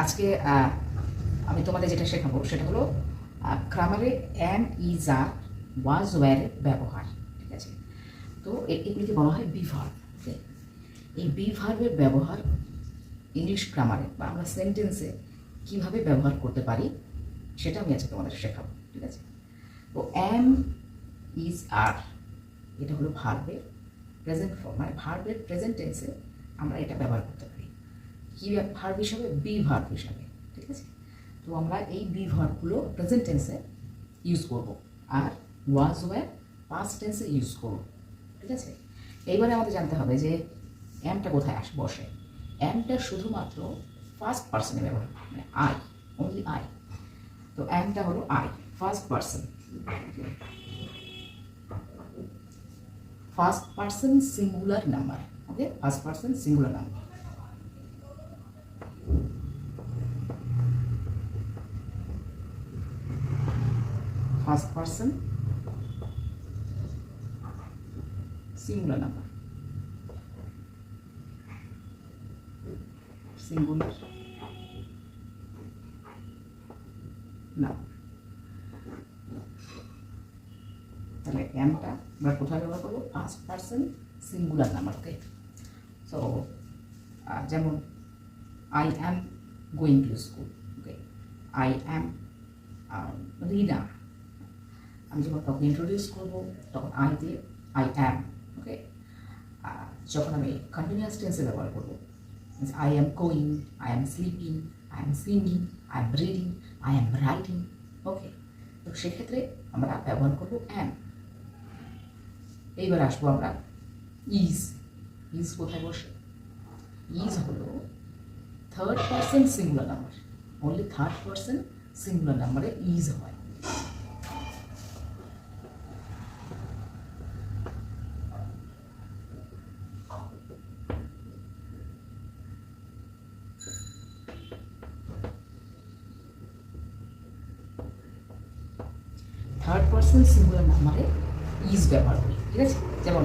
আজকে আমি তোমাদের যেটা শেখাবো সেটা হলো গ্রামারে অ্যাম ইজ আর ওয়াজ ওয়ারের ব্যবহার, ঠিক আছে? তো এগুলিকে বলা হয় বিভার্ব এই বিভার্বের ব্যবহার ইংলিশ গ্রামারে বা আমরা সেন্টেন্সে কীভাবে ব্যবহার করতে পারি, সেটা আমি আজকে তোমাদের শেখাবো, ঠিক আছে? তো অ্যাম ইজ আর এটা হলো ভার্বের প্রেজেন্ট ফর্ম মানে ভার্বের প্রেজেন্ট টেন্সে আমরা এটা ব্যবহার করতে পারি। কী ভার্ব হিসাবে বি ভার্ব হিসাবে, ঠিক আছে? তো আমরা এই বি ভার্বগুলো প্রেজেন্ট টেন্সে ইউজ করব। আর ওয়াজ ওয়ার পাস্ট টেন্সে ইউজ করব, ঠিক আছে? এইবারে আমাদের জানতে হবে যে অ্যামটা কোথায় আস, বসে। অ্যামটা শুধুমাত্র ফার্স্ট পার্সনে ব্যবহার মানে আই অনলি আই তো অ্যামটা হলো I first person first person singular number okay first person singular number first person singular number singular তাহলে এমটা আমরা কোথায় ব্যবহার করব? First person singular number okay so যেমন I am going to school okay I am Rina আমি যখন কাউকে ইন্ট্রোডিউস করব, তখন আই দিয়ে আই অ্যাম ওকে যখন আমি কন্টিনিউয়াস টেন্সে ব্যবহার করব I am going I am sleeping I am singing I am reading I am writing okay তো সেক্ষেত্রে আমরা ব্যবহার করব অ্যাম এইবার আসব আমরা ইজ ইজ কোথায় বসে? ইজ হলো third person singular number only third person singular নাম্বারে ইজ হয়। থার্ড পার্সন সিঙ্গুলার নাম্বারে ইজ ব্যবহার করি, ঠিক আছে? যেমন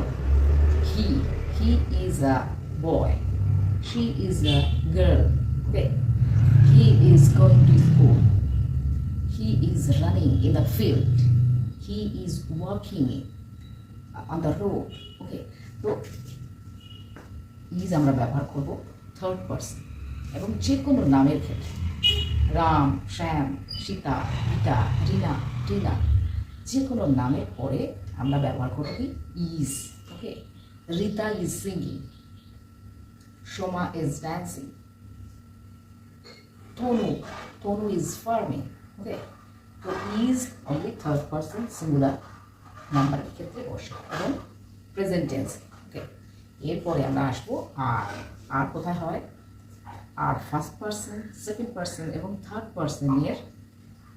he he is a boy she is a girl okay he is going to school he is running in the field he is working on the road okay তো is আমরা ব্যবহার করব থার্ড পার্সন এবং যে কোনো নামের ক্ষেত্রে, রাম, শ্যাম, সীতা, গীতা, রিনা, টিনা যে কোনো নামের পরে আমরা ব্যবহার করব কি? Is okay Rita is singing Soma is dancing Tanu Tanu is farming okay তো is only third person singular নাম্বারের ক্ষেত্রে বসে এবং প্রেজেন্ট টেন্স ওকে এরপরে আমরা আসব আর আর কোথায় হয়? Are first person second person এবং থার্ড পার্সনের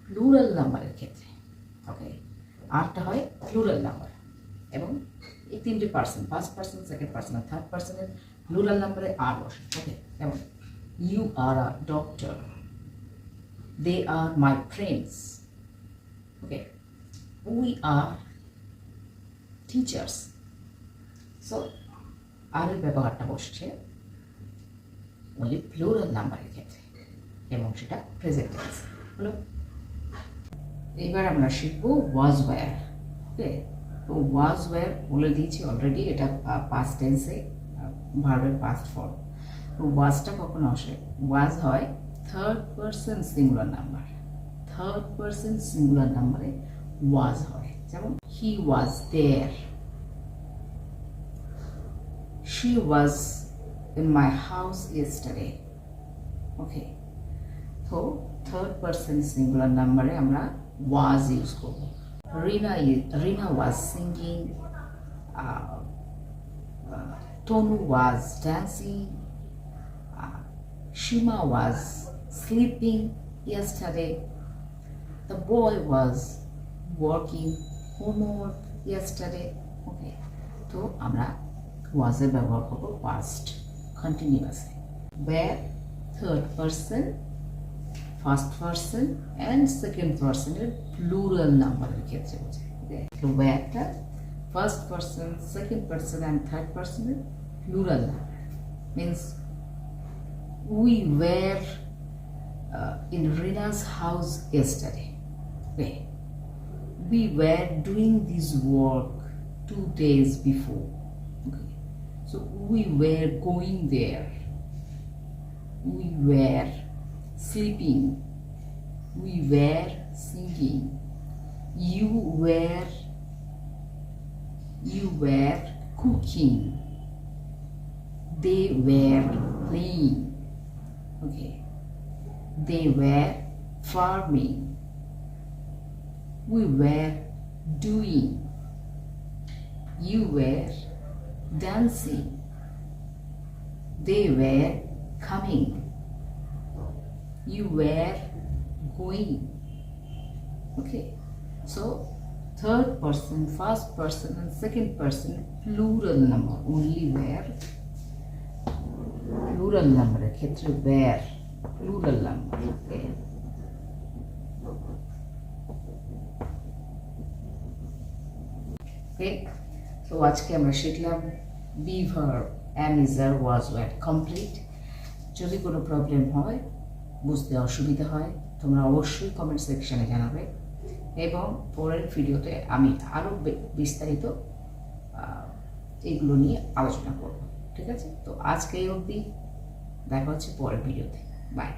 প্লুরাল নাম্বারের ক্ষেত্রে ওকে আরটা হয় প্লুরাল নাম্বার এবং এই তিনটে person first person second person আর থার্ড পার্সনের প্লুরাল নাম্বারে আর বসে ওকে যেমন you are a doctor they are my friends okay we are teachers so are এর ব্যবহারটা বসছে ওনলি প্লুরাল নাম্বারের ক্ষেত্রে এবং সেটা প্রেজেন্ট হলো এবার আমরা শিখব ওয়াজ ওয়্যার ওকে তো ওয়াজ ওয়্যার বলে দিয়েছি অলরেডি এটা পাস্ট টেন্সে ভার্বের পাস্ট ফর্ম তো ওয়াজটা কখন আসে ওয়াজ হয় third person singular number third person singular নাম্বারে ওয়াজ হয়। যেমন he was there she was in my house yesterday. ওকে তো থার্ড পার্সন সিঙ্গুলার নাম্বারে আমরা ওয়াজ ইউজ করব Rina Rina was singing Tanu was dancing Seema was sleeping yesterday the boy was working homework yesterday okay তো আমরা ওয়াজের ব্যবহার করবো past continuously where third person first person and second পার্সনের plural নাম্বারের ক্ষেত্রে বোঝায় তো whereটা first person second person and third পার্সনের plural number means we were in Rina's house yesterday. Okay. We were doing this work two days before. Okay. So we were going there. We were sleeping. We were singing. You were you were cooking. They were playing. Okay. They were farming. We were doing. You were dancing. They were coming. You were going. Okay. So third person, first person, and second person plural number only where plural number ক্ষেত্রে where plural number okay okay so আজকে আমরা শিখলাম বিভার am is are was were complete যদি কোনো problem হয় বুঝতে অসুবিধা হয়, তোমরা অবশ্যই কমেন্ট সেকশানে জানাবে। এবং পরের ভিডিওতে আমি আরও বিস্তারিত এগুলো নিয়ে আলোচনা করব। ঠিক আছে? তো আজকে অবধি, দেখা হচ্ছে পরের ভিডিওতে বাই